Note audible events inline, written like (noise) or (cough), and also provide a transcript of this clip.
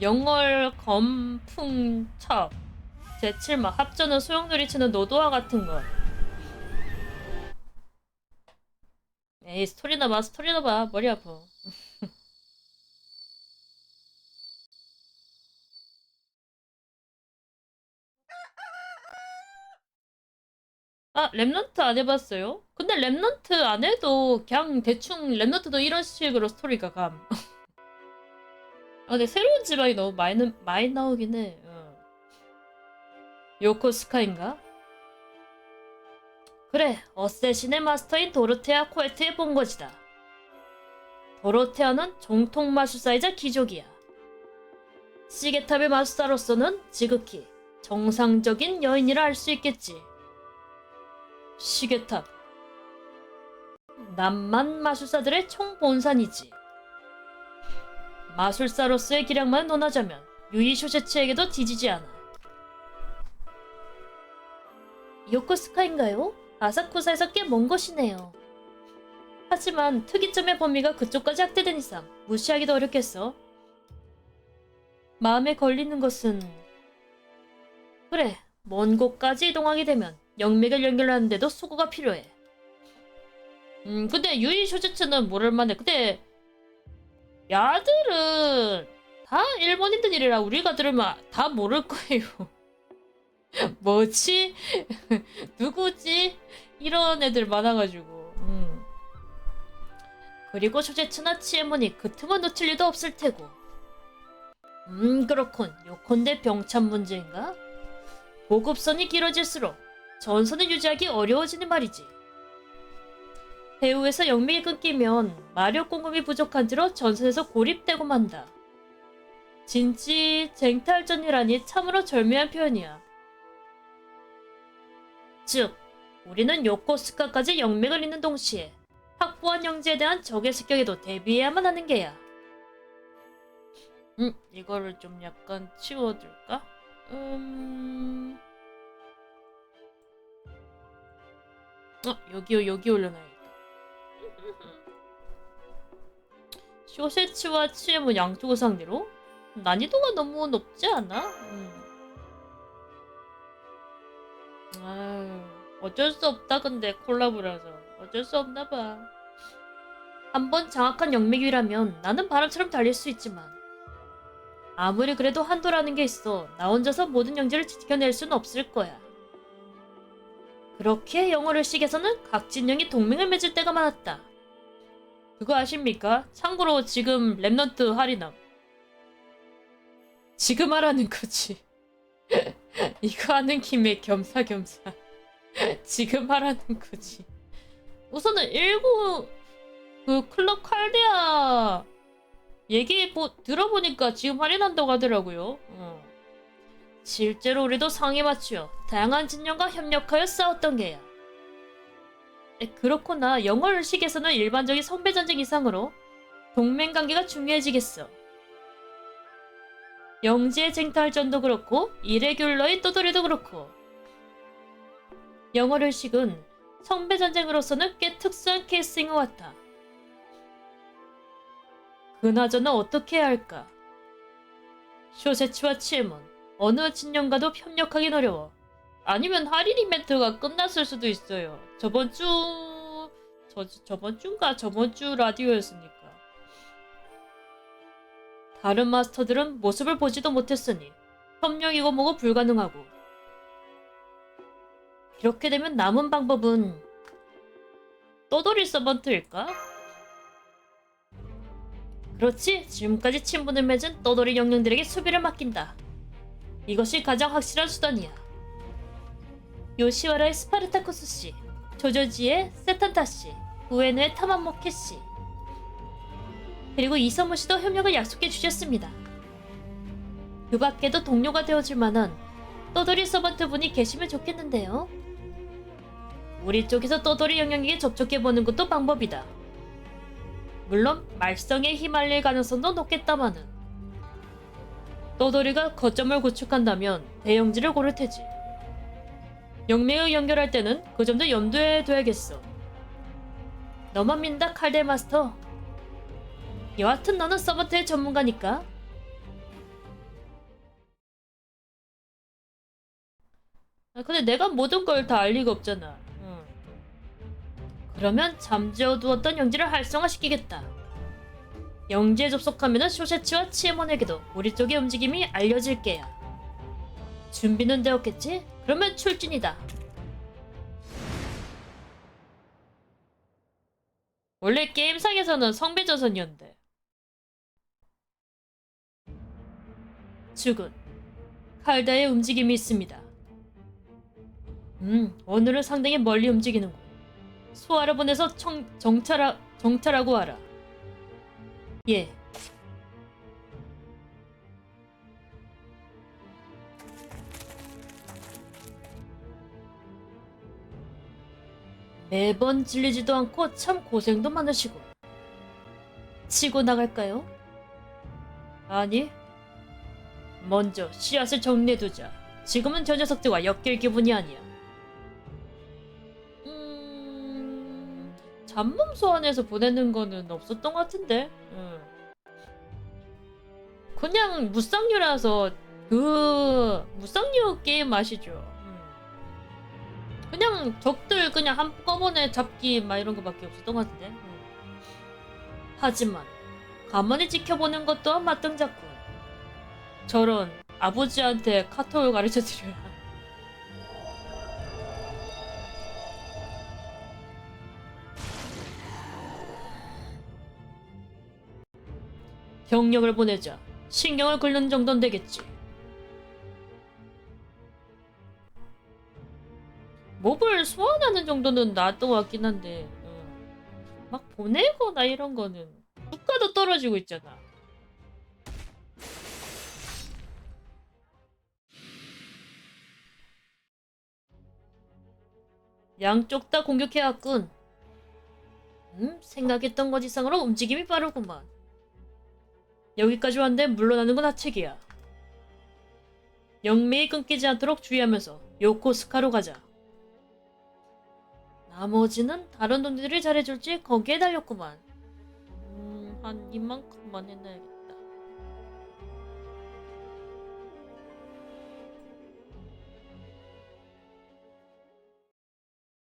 영월 검풍첩 제7막 합전은 소용돌이 치는 노도와 같은 것 에이 스토리나 봐 스토리나 봐. 머리 아파. (laughs) 아 랩넌트 안 해봤어요? 근데 랩넌트 안 해도 그냥 대충 랩넌트도 이런 식으로 스토리가 감 (laughs) 아, 근데 새로운 지방이 너무 많이, 나- 많이 나오긴 해. 어. 요코스카인가? 그래, 어쌔신의 마스터인 도로테아 코에트의 본거지다. 도로테아는 정통 마술사이자 귀족이야. 시계탑의 마술사로서는 지극히 정상적인 여인이라 할 수 있겠지. 시계탑. 남만 마술사들의 총본산이지. 마술사로서의 기량만 논하자면 유이 쇼세츠에게도 뒤지지 않아. 요코스카인가요? 아사쿠사에서 꽤 먼 곳이네요. 하지만 특이점의 범위가 그쪽까지 확대된 이상 무시하기도 어렵겠어. 마음에 걸리는 것은 그래 먼 곳까지 이동하게 되면 영맥을 연결하는데도 수고가 필요해. 음 근데 유이 쇼세츠는 모를 만해. 근데 야들은 다 일본인들 이라 우리가 들으면 다 모를 거예요. (laughs) 뭐지? (laughs) 누구지? 이런 애들 많아가지고. 음. 그리고 쇼제츠나 치에몬이 그 틈을 놓칠 리도 없을 테고. 음 그렇군. 요컨대 병참 문제인가? 보급선이 길어질수록 전선을 유지하기 어려워지는 말이지. 배후에서 영맥이 끊기면 마력 공급이 부족한지로 전선에서 고립되고 만다. 진지 쟁탈전이라니 참으로 절묘한 표현이야. 즉, 우리는 요코스카까지 영맥을 잇는 동시에 확보한 영지에 대한 적의 습격에도 대비해야만 하는 게야. 음, 이거를 좀 약간 치워둘까? 음... 어, 여기, 여기 올려놔야겠다. (laughs) 쇼세츠와 치엠은 양쪽을 상대로 난이도가 너무 높지 않아? 음. 아유, 어쩔 수 없다 근데 콜라보라서 어쩔 수 없나 봐. 한번 장악한 영맥이라면 나는 바람처럼 달릴 수 있지만 아무리 그래도 한도라는 게 있어 나 혼자서 모든 영지를 지켜낼 수는 없을 거야. 그렇게 영어를 식에서는 각 진영이 동맹을 맺을 때가 많았다. 그거 아십니까? 참고로 지금 랩넌트 할인함. 지금 하라는 거지. (laughs) 이거 하는 김에 겸사겸사. (laughs) 지금 하라는 거지. 우선은 19, 그 클럽 칼데아 얘기 뭐 들어보니까 지금 할인한다고 하더라고요. 어. 실제로 우리도 맞추어 다양한 진영과 협력하여 싸웠던 게야. 에, 그렇구나. 영어식에서는 일반적인 선배 전쟁 이상으로 동맹 관계가 중요해지겠어. 영지의 쟁탈전도 그렇고 이레귤러의 떠돌이도 그렇고 영어를식은 선배 전쟁으로서는 꽤 특수한 케이스인 것 같아. 그나저나 어떻게 해야 할까? 쇼세츠와 치엠은 어느 진영과도 협력하긴 어려워. 아니면 할인 이벤트가 끝났을 수도 있어요. 저번 주 저, 저번 주인가 저번 주 라디오였으니까. 다른 마스터들은 모습을 보지도 못했으니 협력이고 뭐고 불가능하고. 이렇게 되면 남은 방법은 떠돌이 서번트일까? 그렇지. 지금까지 친분을 맺은 떠돌이 영령들에게 수비를 맡긴다. 이것이 가장 확실한 수단이야. 요시와라의 스파르타쿠스 씨, 조조지의 세탄타 씨, 우에노의 타마모케 씨, 그리고 이서무 씨도 협력을 약속해 주셨습니다. 그 밖에도 동료가 되어줄 만한 떠돌이 서번트 분이 계시면 좋겠는데요. 우리 쪽에서 떠돌이 영역에게 접촉해보는 것도 방법이다. 물론 말썽에 휘말릴 가능성도 높겠다마는 떠돌이가 거점을 구축한다면 대형지를 고를 테지. 영맹을 연결할 때는 그 점도 염두에 둬야겠어. 너만 민다 칼데 마스터. 여하튼 너는 서버트의 전문가니까. 아, 근데 내가 모든 걸 다 알 리가 없잖아. 응. 그러면 잠재워두었던 영지를 활성화시키겠다. 영지에 접속하면 쇼세츠와 치에몬에게도 우리 쪽의 움직임이 알려질게요. 준비는 되었겠지? 그러면 출진이다. 원래 게임상에서는 성배전선이었는데. 죽은 칼다의 움직임이 있습니다. 음, 오늘은 상당히 멀리 움직이는군. 소화를 보내서 청, 정찰하, 정찰하고 와라. 예. 매번 질리지도 않고 참 고생도 많으시고. 치고 나갈까요? 아니. 먼저 씨앗을 정리해두자. 지금은 저 녀석들과 엮일 기분이 아니야. 음... 잡몸 소환해서 보내는 거는 없었던 것 같은데. 응. 그냥 무쌍류라서 그 무쌍류 게임 아시죠? 음. 그냥 적들 그냥 한꺼번에 잡기 막 이런 거밖에 없었던 것 같은데. 음. 하지만 가만히 지켜보는 것도 맞등작군. 저런 아버지한테 카톡을 가르쳐 드려야. 병력을 보내자. 신경을 긁는 정도는 되겠지. 소환하는 정도는 나았던 것 같긴 한데 어. 막 보내거나 이런 거는 국가도 떨어지고 있잖아. 양쪽 다 공격해왔군. 음, 생각했던 것 이상으로 움직임이 빠르구만. 여기까지 왔는데 물러나는 건 하책이야. 영매이 끊기지 않도록 주의하면서 요코스카로 가자. 나머지는 다른 놈들이 잘해줄지 거기에 달렸구만. 음, 한 이만큼만 해놔야겠다.